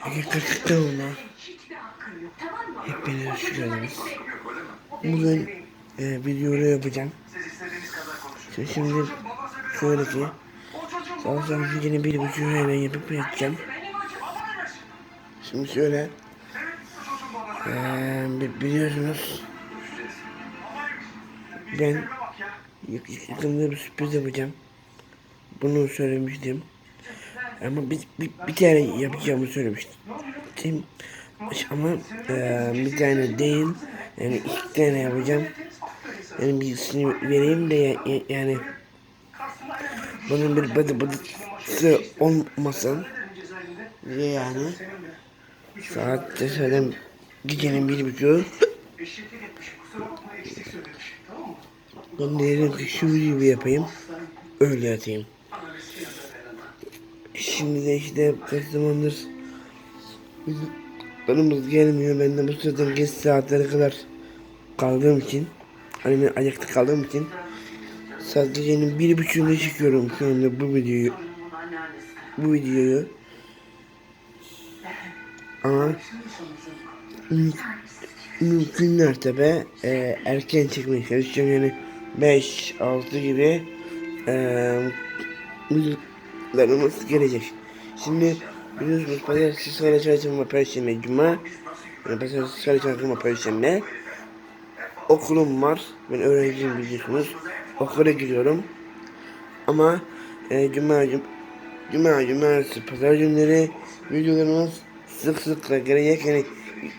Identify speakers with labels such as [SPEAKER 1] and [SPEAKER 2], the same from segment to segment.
[SPEAKER 1] Hakikaten ona hepiniz hoş geldiniz. Bugün e, videoyu yapacağım. Şimdi, şimdi şöyle ki Sabah yine bir buçuk hemen yapıp yatacağım. Şimdi şöyle e, bi- biliyorsunuz ben yak- yakında bir sürpriz yapacağım. Bunu söylemiştim. Ama bir, bir, bir tane yapacağımı söylemiştim. Ama e, bir tane değil. Yani iki tane yapacağım. Yani birisini vereyim de ya- ya- yani bunun bir bıdı bıdısı olmasın diye yani. Saat de zaten gecenin bir buçuğu. Ben de şu gibi yapayım. Öyle yatayım. Şimdi de işte kaç zamandır Kanımız gelmiyor. Ben de bu sırada geç saatlere kadar kaldığım için hani ben ayakta kaldığım için saat gecenin bir buçuğunda çıkıyorum şu anda bu videoyu. Bu videoyu. Ama mü- mümkün mertebe e, erken çekmeye çalışacağım yani 5-6 gibi e, videolarımız gelecek. Şimdi biliyorsunuz pazartesi salı çarşamba perşembe cuma yani pazartesi salı çarşamba perşembe okulum var. Ben öğrenciyim biliyorsunuz. Okula gidiyorum. Ama e, cuma, cum- cuma, cumartesi, pazar günleri videolarımız sık sık da gelecek. Yani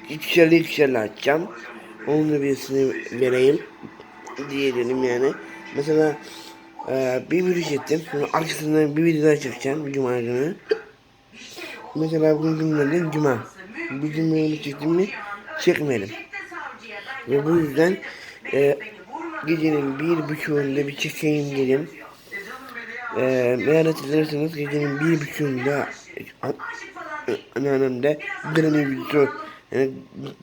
[SPEAKER 1] ikişerli ikişerli açacağım. Onun da birisini vereyim diyelim yani. Mesela e, bir video çektim. Sonra arkasından bir video daha çekeceğim cuma günü. Mesela bugün günlerden cuma. Bir cumaya çektim mi çekmeyelim. Ve bu yüzden e, gecenin bir buçuğunda bir çekeyim dedim. E, eğer hatırlarsanız gecenin bir buçuğunda anneannemde granny videosu yani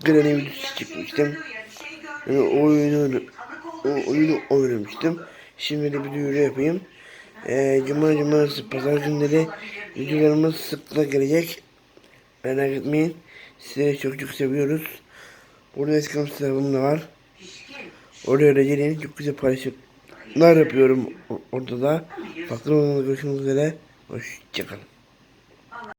[SPEAKER 1] granny videosu çıkmıştım. Yani oyunu, oyunu oynamıştım. Şimdi de bir duyuru yapayım. E, Cuma, cumartesi, pazar günleri videolarımız sıklıkla gelecek. Merak etmeyin. Sizleri çok çok seviyoruz. Burada Instagram hesabım da var. Oraya da gelin. Çok güzel paylaşımlar yapıyorum orada da. Farklı olanlarla görüşmek üzere. Hoşçakalın.